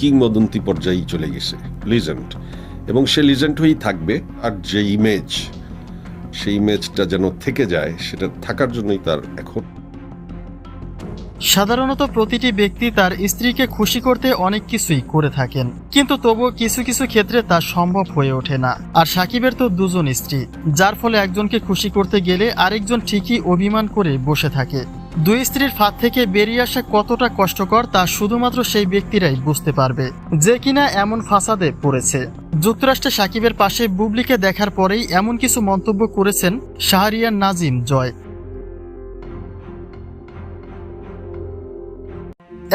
কিংবদন্তি পর্যায়ে চলে গেছে লিজেন্ড এবং সে লিজেন্ড হয়েই থাকবে, আর যে ইমেজ সেই ইমেজটা যেন থেকে যায়, সেটা থাকার জন্যই তার এখন। সাধারণত প্রতিটি ব্যক্তি তার স্ত্রীকে খুশি করতে অনেক কিছুই করে থাকেন, কিন্তু তবুও কিছু কিছু ক্ষেত্রে তা সম্ভব হয়ে ওঠে না। আর সাকিবের তো দুজন স্ত্রী, যার ফলে একজনকে খুশি করতে গেলে আরেকজন ঠিকই অভিমান করে বসে থাকে। দুই স্ত্রীর ফাঁদ থেকে বেরিয়ে আসা কতটা কষ্টকর তা শুধুমাত্র সেই ব্যক্তিরাই বুঝতে পারবে যে কিনা এমন ফাসাদে পড়েছে। যুক্তরাষ্ট্রে সাকিবের পাশে বুবলিকে দেখার পরেই এমন কিছু মন্তব্য করেছেন শাহরিয়ার নাজিম জয়।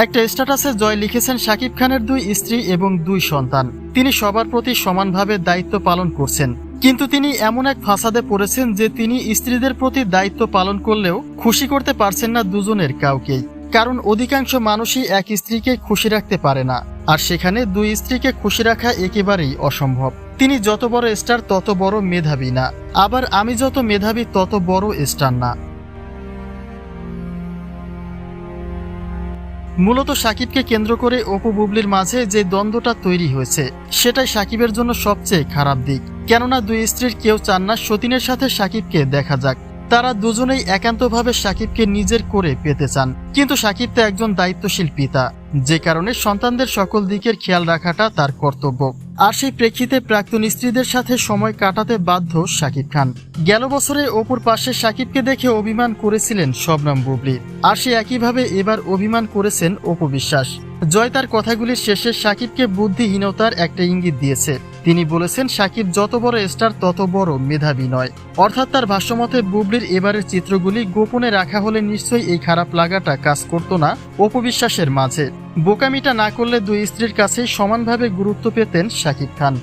একটা স্ট্যাটাসে জয় লিখেছেন শাকিব খানের দুই স্ত্রী এবং দুই সন্তান। তিনি সবার প্রতি সমানভাবে দায়িত্ব পালন করছেন। কিন্তু তিনি এমন এক ফাসাদে পড়েছেন যে তিনি স্ত্রীদের প্রতি দায়িত্ব পালন করলেও খুশি করতে পারছেন না দুজনের কাউকেই। কারণ অধিকাংশ মানুষই এক স্ত্রীকে খুশি রাখতে পারে না, আর সেখানে দুই স্ত্রীকে খুশি রাখা একেবারেই অসম্ভব। তিনি যত বড় স্টার, তত বড় মেধাবী না। আবার আমি যত মেধাবী, তত বড় স্টার না। মূলত সাকিবকে কেন্দ্র করে অপু বুবলির মাঝে যে দ্বন্দ্বটা তৈরি হয়েছে, সেটাই সাকিবের জন্য সবচেয়ে খারাপ দিক। কেননা দুই স্ত্রীর কেউ চান না সতীনের সাথে সাকিবকে দেখা যাক। তারা দুজনেই একান্তভাবে সাকিবকে নিজের করে পেতে চান। কিন্তু সাকিব তো একজন দায়িত্বশীল পিতা। যে কারণে সন্তানদের সকল দিকের খেয়াল রাখাটা তার কর্তব্য। আর সেই প্রেক্ষিতে প্রাক্তন স্ত্রীদের সাথে সময় কাটাতে বাধ্য শাকিব খান। গেল বছরে অপুর পাশে শাকিবকে দেখে অভিমান করেছিলেন শবনম বুবলি। আর সে একইভাবে এবার অভিমান করেছেন অপু বিশ্বাস। জয় তার কথাগুলির শেষে শাকিবকে বুদ্ধিহীনতার একটা ইঙ্গিত দিয়েছে। তিনি বলেছেন সাকিব যত বড় স্টার, তত বড় মেধাবী নয়। অর্থাৎ তার ভাষ্যমতে, বুবলির এবারের চিত্রগুলি গোপনে রাখা হলে নিশ্চয়ই এই খারাপ লাগাটা কাজ করতো না অপবিশ্বাসের মাঝে। বোকামিটা না করলে দুই স্ত্রীর কাছে সমানভাবে গুরুত্ব পেতেন শাকিব খান।